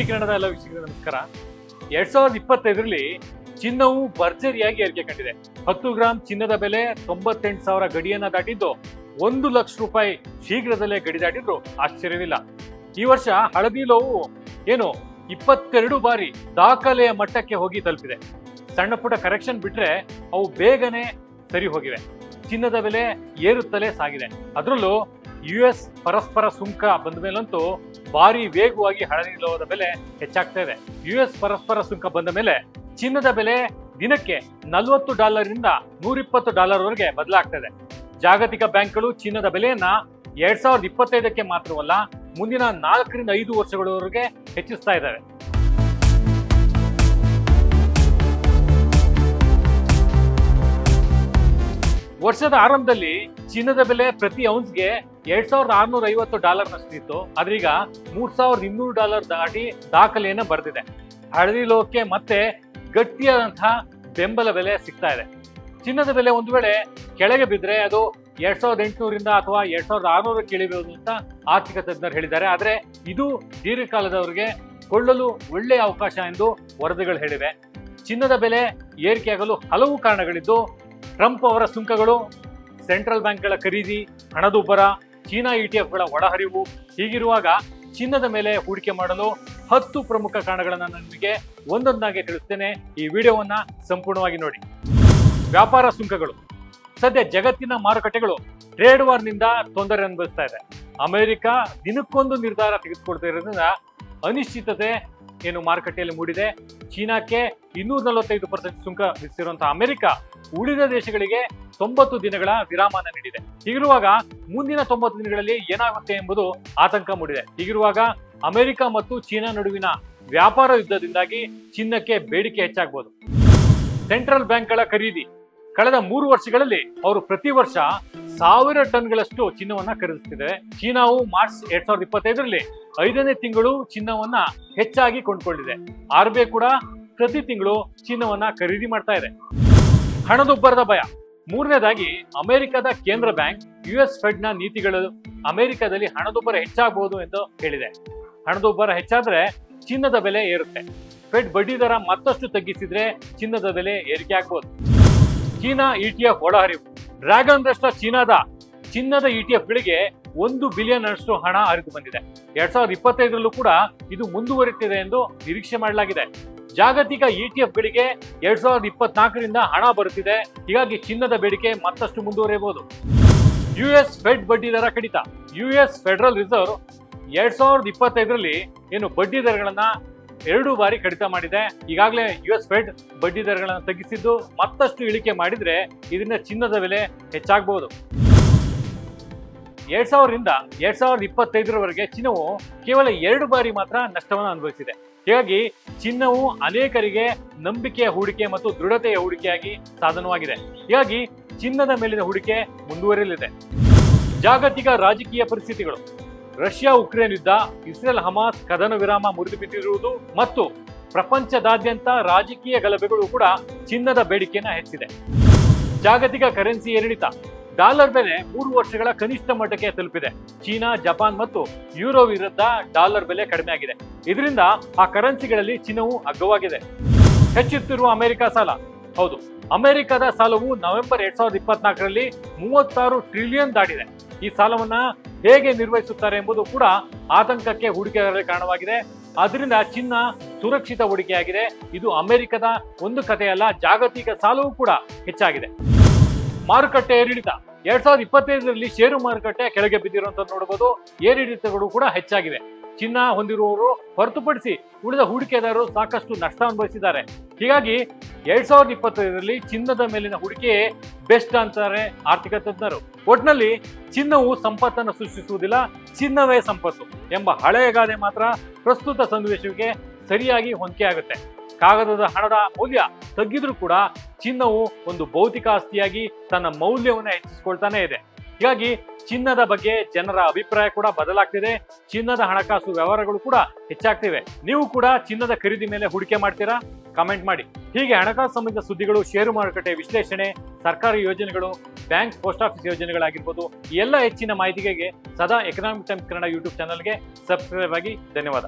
T ಕನ್ನಡದ ಎಲ್ಲ ವೀಕ್ಷಕರಿಗೆ ನಮಸ್ಕಾರ. ಎರಡ್ ಸಾವಿರದ ಇಪ್ಪತ್ತೈದರಲ್ಲಿ ಚಿನ್ನವು ಭರ್ಜರಿಯಾಗಿ ಏರಿಕೆ ಕಂಡಿದೆ. ಹತ್ತು ಗ್ರಾಂ ಚಿನ್ನದ ಬೆಲೆ ತೊಂಬತ್ತೆಂಟು ಸಾವಿರ ಗಡಿಯನ್ನ ದಾಟಿದ್ದು, ಒಂದು ಲಕ್ಷ ರೂಪಾಯಿ ಶೀಘ್ರದಲ್ಲೇ ಗಡಿ ದಾಟಿದ್ರು ಆಶ್ಚರ್ಯವಿಲ್ಲ. ಈ ವರ್ಷ ಹಳದಿ ಲೋವು ಏನು ಇಪ್ಪತ್ತೆರಡು ಬಾರಿ ದಾಖಲೆಯ ಮಟ್ಟಕ್ಕೆ ಹೋಗಿ ತಲುಪಿದೆ. ಸಣ್ಣ ಪುಟ್ಟ ಕರೆಕ್ಷನ್ ಬಿಟ್ರೆ ಅವು ಬೇಗನೆ ಸರಿ ಹೋಗಿವೆ. ಚಿನ್ನದ ಬೆಲೆ ಏರುತ್ತಲೇ ಸಾಗಿದೆ. ಅದರಲ್ಲೂ ಯು ಎಸ್ ಪರಸ್ಪರ ಸುಂಕ ಬಂದ ಮೇಲಂತೂ ಭಾರಿ ವೇಗವಾಗಿ ಹಳದಿ ಲೋಹದ ಬೆಲೆ ಹೆಚ್ಚಾಗ್ತಾ ಇದೆ. ಯು ಎಸ್ ಪರಸ್ಪರ ಸುಂಕ ಬಂದ ಮೇಲೆ ಚಿನ್ನದ ಬೆಲೆ ದಿನಕ್ಕೆ ನಲವತ್ತು ಇಂದ ನೂರಿಪ್ಪತ್ತು ಡಾಲರ್ ವರೆಗೆ ಬದಲಾಗ್ತದೆ ಜಾಗತಿಕ ಬ್ಯಾಂಕ್ಗಳು ಚಿನ್ನದ ಬೆಲೆಯನ್ನ ಎರಡ್ ಸಾವಿರದ ಇಪ್ಪತ್ತೈದಕ್ಕೆ ಮಾತ್ರವಲ್ಲ, ಮುಂದಿನ ನಾಲ್ಕರಿಂದ ಐದು ವರ್ಷಗಳವರೆಗೆ ಹೆಚ್ಚಿಸ್ತಾ ಇದ್ದಾವೆ. ವರ್ಷದ ಆರಂಭದಲ್ಲಿ ಚಿನ್ನದ ಬೆಲೆ ಪ್ರತಿ ಔನ್ಸ್ಗೆ ಎರಡ್ ಸಾವಿರದ ಆರ್ನೂರ ಐವತ್ತು ಡಾಲರ್ ನಷ್ಟಿತ್ತು ಆದ್ರೀಗ ಮೂರ್ ಸಾವಿರದ ಇನ್ನೂರು ಡಾಲರ್ ದಾಟಿ ದಾಖಲೆಯನ್ನು ಬರೆದಿದೆ. ಹಳದಿ ಲೋಕಕ್ಕೆ ಮತ್ತೆ ಗಟ್ಟಿಯಾದಂತಹ ಬೆಂಬಲ ಬೆಲೆ ಸಿಗ್ತಾ ಇದೆ. ಚಿನ್ನದ ಬೆಲೆ ಒಂದು ವೇಳೆ ಕೆಳಗೆ ಬಿದ್ದರೆ ಅದು ಎರಡ್ ಸಾವಿರದ ಎಂಟುನೂರಿಂದ ಅಥವಾ ಎರಡ್ ಸಾವಿರದ ಆರ್ನೂರಕ್ಕೆ ಇಳಿಬಹುದು ಅಂತ ಆರ್ಥಿಕ ತಜ್ಞರು ಹೇಳಿದ್ದಾರೆ. ಆದರೆ ಇದು ದೀರ್ಘಕಾಲದವರಿಗೆ ಕೊಳ್ಳಲು ಒಳ್ಳೆಯ ಅವಕಾಶ ಎಂದು ವರದಿಗಳು ಹೇಳಿವೆ. ಚಿನ್ನದ ಬೆಲೆ ಏರಿಕೆಯಾಗಲು ಹಲವು ಕಾರಣಗಳಿದ್ದು ಟ್ರಂಪ್ ಅವರ ಸುಂಕಗಳು, ಸೆಂಟ್ರಲ್ ಬ್ಯಾಂಕ್ಗಳ ಖರೀದಿ ಹಣದುಬ್ಬರ ಚೀನಾ ಇಟಿಎಫ್ಗಳ ಒಳಹರಿವು ಹೀಗಿರುವಾಗ ಚಿನ್ನದ ಮೇಲೆ ಹೂಡಿಕೆ ಮಾಡಲು ಹತ್ತು ಪ್ರಮುಖ ಕಾರಣಗಳನ್ನು ನಾನು ನಿಮಗೆ ಒಂದೊಂದಾಗಿ ತಿಳಿಸ್ತೇನೆ. ಈ ವಿಡಿಯೋವನ್ನ ಸಂಪೂರ್ಣವಾಗಿ ನೋಡಿ. ವ್ಯಾಪಾರ ಸುಂಕಗಳು. ಸದ್ಯ ಜಗತ್ತಿನ ಮಾರುಕಟ್ಟೆಗಳು ಟ್ರೇಡ್ ವಾರ್ನಿಂದ ತೊಂದರೆ ಅನುಭವಿಸ್ತಾ ಇದೆ. ಅಮೆರಿಕ ದಿನಕ್ಕೊಂದು ನಿರ್ಧಾರ ತೆಗೆದುಕೊಳ್ತಾ ಇರೋದ್ರಿಂದ ಅನಿಶ್ಚಿತತೆ ಏನು ಮಾರುಕಟ್ಟೆಯಲ್ಲಿ ಮೂಡಿದೆ. ಚೀನಾಕ್ಕೆ ಇನ್ನೂರ ನಲವತ್ತೈದು ಪರ್ಸೆಂಟ್ ಸುಂಕ ವಿಧಿಸಿರುವಂತಹ ಅಮೆರಿಕ ಉಳಿದ ದೇಶಗಳಿಗೆ ತೊಂಬತ್ತು ದಿನಗಳ ವಿರಾಮನ ನೀಡಿದೆ. ಹೀಗಿರುವಾಗ ಮುಂದಿನ ತೊಂಬತ್ತು ದಿನಗಳಲ್ಲಿ ಏನಾಗುತ್ತೆ ಎಂಬುದು ಆತಂಕ ಮೂಡಿದೆ. ಹೀಗಿರುವಾಗ ಅಮೆರಿಕ ಮತ್ತು ಚೀನಾ ನಡುವಿನ ವ್ಯಾಪಾರ ಯುದ್ಧದಿಂದಾಗಿ ಚಿನ್ನಕ್ಕೆ ಬೇಡಿಕೆ ಹೆಚ್ಚಾಗಬಹುದು ಸೆಂಟ್ರಲ್ ಬ್ಯಾಂಕ್ಗಳ ಖರೀದಿ. ಕಳೆದ ಮೂರು ವರ್ಷಗಳಲ್ಲಿ ಅವರು ಪ್ರತಿ ವರ್ಷ ಸಾವಿರ ಟನ್ಗಳಷ್ಟು ಚಿನ್ನವನ್ನ ಖರೀದಿಸ್ತಿದೆ. ಚೀನಾವು ಮಾರ್ಚ್ ಎರಡ್ ಸಾವಿರದ ಇಪ್ಪತ್ತೈದರಲ್ಲಿ ಐದನೇ ತಿಂಗಳು ಚಿನ್ನವನ್ನ ಹೆಚ್ಚಾಗಿ ಕೊಂಡ್ಕೊಂಡಿದೆ. ಆರ್ ಬಿ ಐ ಕೂಡ ಪ್ರತಿ ತಿಂಗಳು ಚಿನ್ನವನ್ನ ಖರೀದಿ ಮಾಡ್ತಾ ಇದೆ. ಹಣದುಬ್ಬರದ ಭಯ. ಮೂರನೇದಾಗಿ, ಅಮೆರಿಕದ ಕೇಂದ್ರ ಬ್ಯಾಂಕ್, ಯು ಎಸ್ ಫೆಡ್ನ ನೀತಿಗಳು ಅಮೆರಿಕದಲ್ಲಿ ಹಣದುಬ್ಬರ ಹೆಚ್ಚಾಗಬಹುದು ಎಂದು ಹೇಳಿದೆ. ಹಣದುಬ್ಬರ ಹೆಚ್ಚಾದ್ರೆ ಚಿನ್ನದ ಬೆಲೆ ಏರುತ್ತೆ. ಫೆಡ್ ಬಡ್ಡಿ ದರ ಮತ್ತಷ್ಟು ತಗ್ಗಿಸಿದ್ರೆ ಚಿನ್ನದ ಬೆಲೆ ಏರಿಕೆ ಆಗ್ಬೋದು. ಚೀನಾ ಇಟಿಎಫ್ ಒಳಹರಿವು. ಡ್ರ್ಯಾಗನ್ ರಷ್ಟ ಚೀನಾದ ಚಿನ್ನದ ಇಟಿಎಫ್ ಗಳಿಗೆ ಒಂದು ಬಿಲಿಯನ್ ಅಷ್ಟು ಹಣ ಹರಿದು ಬಂದಿದೆ. ಎರಡ್ ಸಾವಿರದ ಇಪ್ಪತ್ತೈದರಲ್ಲೂ ಕೂಡ ಇದು ಮುಂದುವರಿತಿದೆ ಎಂದು ನಿರೀಕ್ಷೆ ಮಾಡಲಾಗಿದೆ. ಜಾಗತಿಕ ಇಟಿಎಫ್ ಗಳಿಗೆ ಎರಡ್ ಸಾವಿರದ ಇಪ್ಪತ್ನಾಲ್ಕರಿಂದ ಹಣ ಬರುತ್ತಿದೆ. ಹೀಗಾಗಿ ಚಿನ್ನದ ಬೇಡಿಕೆ ಮತ್ತಷ್ಟು ಮುಂದುವರಿಯಬಹುದು. ಯು ಎಸ್ ಫೆಡ್ ಬಡ್ಡಿ ದರ ಕಡಿತ. ಯು ಎಸ್ ಫೆಡರಲ್ ರಿಸರ್ವ್ ಎರಡ್ ಸಾವಿರದ ಇಪ್ಪತ್ತೈದರಲ್ಲಿ ಏನು ಬಡ್ಡಿ ದರಗಳನ್ನ ಎರಡು ಬಾರಿ ಕಡಿತ ಮಾಡಿದೆ. ಈಗಾಗಲೇ ಯು ಎಸ್ ಫೆಡ್ ಬಡ್ಡಿ ದರಗಳನ್ನು ತಗ್ಗಿಸಿದ್ದು ಮತ್ತಷ್ಟು ಇಳಿಕೆ ಮಾಡಿದ್ರೆ ಇದರಿಂದ ಚಿನ್ನದ ಬೆಲೆ ಹೆಚ್ಚಾಗಬಹುದು ಎರಡ್ ಸಾವಿರದಿಂದ ಎರಡ್ ಸಾವಿರದ ಇಪ್ಪತ್ತೈದರವರೆಗೆ ಚಿನ್ನವು ಕೇವಲ ಎರಡು ಬಾರಿ ಮಾತ್ರ ನಷ್ಟವನ್ನು ಅನುಭವಿಸಿದೆ. ಹೀಗಾಗಿ ಚಿನ್ನವು ಅನೇಕರಿಗೆ ನಂಬಿಕೆಯ ಹೂಡಿಕೆ ಮತ್ತು ದೃಢತೆಯ ಹೂಡಿಕೆಯಾಗಿ ಸಾಧನವಾಗಿದೆ. ಹೀಗಾಗಿ ಚಿನ್ನದ ಮೇಲಿನ ಹೂಡಿಕೆ ಮುಂದುವರಿಯಲಿದೆ. ಜಾಗತಿಕ ರಾಜಕೀಯ ಪರಿಸ್ಥಿತಿಗಳು. ರಷ್ಯಾ ಉಕ್ರೇನ್ ಯುದ್ಧ ಇಸ್ರೇಲ್ ಹಮಾಸ್ ಕದನ ವಿರಾಮ ಮುರಿದು ಬಿದ್ದಿರುವುದು ಮತ್ತು ಪ್ರಪಂಚದಾದ್ಯಂತ ರಾಜಕೀಯ ಗಲಭೆಗಳು ಕೂಡ ಚಿನ್ನದ ಬೇಡಿಕೆಯನ್ನು ಹೆಚ್ಚಿದೆ. ಜಾಗತಿಕ ಕರೆನ್ಸಿ ಏರಿಳಿತ, ಡಾಲರ್ ಬೆಲೆ ಮೂರು ವರ್ಷಗಳ ಕನಿಷ್ಠ ಮಟ್ಟಕ್ಕೆ ತಲುಪಿದೆ. ಚೀನಾ, ಜಪಾನ್ ಮತ್ತು ಯುರೋ ವಿರುದ್ಧ ಡಾಲರ್ ಬೆಲೆ ಕಡಿಮೆ ಆಗಿದೆ ಇದರಿಂದ ಆ ಕರೆನ್ಸಿಗಳಲ್ಲಿ ಚಿನ್ನವು ಅಗ್ಗವಾಗಿದೆ. ಹೆಚ್ಚುತ್ತಿರುವ ಅಮೆರಿಕ ಸಾಲ, ಹೌದು, ಅಮೆರಿಕದ ಸಾಲವು ನವೆಂಬರ್ ಎರಡ್ ಸಾವಿರದ ಇಪ್ಪತ್ನಾಲ್ಕರಲ್ಲಿ ಮೂವತ್ತಾರು ಟ್ರಿಲಿಯನ್ ದಾಟಿದೆ. ಈ ಸಾಲವನ್ನ ಹೇಗೆ ನಿರ್ವಹಿಸುತ್ತಾರೆ ಎಂಬುದು ಕೂಡ ಆತಂಕಕ್ಕೆ ಹೂಡಿಕೆದಾರರಿಗೆ ಕಾರಣವಾಗಿದೆ. ಅದರಿಂದ ಚಿನ್ನ ಸುರಕ್ಷಿತ ಹೂಡಿಕೆಯಾಗಿದೆ. ಇದು ಅಮೆರಿಕದ ಒಂದು ಕಥೆಯಲ್ಲ, ಜಾಗತಿಕ ಸಾಲವೂ ಕೂಡ ಹೆಚ್ಚಾಗಿದೆ. ಮಾರುಕಟ್ಟೆ ಏರಿಳಿತ. ಎರಡ್ ಸಾವಿರದ ಇಪ್ಪತ್ತೈದರಲ್ಲಿ ಷೇರು ಮಾರುಕಟ್ಟೆ ಕೆಳಗೆ ಬಿದ್ದಿರುವಂತ ನೋಡಬಹುದು. ಏರಿಳಿತಗಳು ಕೂಡ ಹೆಚ್ಚಾಗಿವೆ. ಚಿನ್ನ ಹೊಂದಿರುವವರು ಹೊರತುಪಡಿಸಿ ಉಳಿದ ಹೂಡಿಕೆದಾರರು ಸಾಕಷ್ಟು ನಷ್ಟ ಅನುಭವಿಸಿದ್ದಾರೆ. ಹೀಗಾಗಿ ಎರಡ್ ಸಾವಿರದ ಇಪ್ಪತ್ತೈದರಲ್ಲಿ ಚಿನ್ನದ ಮೇಲಿನ ಹೂಡಿಕೆ ಬೆಸ್ಟ್ ಅಂತಾರೆ ಆರ್ಥಿಕ ತಜ್ಞರು. ಒಟ್ನಲ್ಲಿ ಚಿನ್ನವು ಸಂಪತ್ತನ್ನು ಸೃಷ್ಟಿಸುವುದಿಲ್ಲ, ಚಿನ್ನವೇ ಸಂಪತ್ತು ಎಂಬ ಹಳೆಯ ಗಾದೆ ಮಾತ್ರ ಪ್ರಸ್ತುತ ಸನ್ನಿವೇಶಕ್ಕೆ ಸರಿಯಾಗಿ ಹೊಂದಿಕೆ ಆಗುತ್ತೆ. ಕಾಗದದ ಹಣದ ಮೌಲ್ಯ ತಗ್ಗಿದ್ರೂ ಕೂಡ ಚಿನ್ನವು ಒಂದು ಭೌತಿಕ ಆಸ್ತಿಯಾಗಿ ತನ್ನ ಮೌಲ್ಯವನ್ನು ಹೆಚ್ಚಿಸಿಕೊಳ್ತಾನೆ ಇದೆ. ಹೀಗಾಗಿ ಚಿನ್ನದ ಬಗ್ಗೆ ಜನರ ಅಭಿಪ್ರಾಯ ಕೂಡ ಬದಲಾಗ್ತಿದೆ, ಚಿನ್ನದ ಹಣಕಾಸು ವ್ಯವಹಾರಗಳು ಕೂಡ ಹೆಚ್ಚಾಗ್ತಿವೆ. ನೀವು ಕೂಡ ಚಿನ್ನದ ಖರೀದಿ ಮೇಲೆ ಹೂಡಿಕೆ ಮಾಡ್ತೀರಾ? ಕಮೆಂಟ್ ಮಾಡಿ. ಹೀಗೆ ಹಣಕಾಸು ಸಂಬಂಧಿತ ಸುದ್ದಿಗಳು ಷೇರು ಮಾರುಕಟ್ಟೆ ವಿಶ್ಲೇಷಣೆ, ಸರ್ಕಾರಿ ಯೋಜನೆಗಳು ಬ್ಯಾಂಕ್ ಪೋಸ್ಟ್ ಆಫೀಸ್ ಯೋಜನೆಗಳಾಗಿರ್ಬೋದು ಎಲ್ಲ ಹೆಚ್ಚಿನ ಮಾಹಿತಿಗೆ ಸದಾ ಎಕನಾಮಿಕ್ ಟೈಮ್ಸ್ ಕನ್ನಡ ಯೂಟ್ಯೂಬ್ ಚಾನಲ್ಗೆ ಸಬ್ಸ್ಕ್ರೈಬ್ ಆಗಿ ಧನ್ಯವಾದ.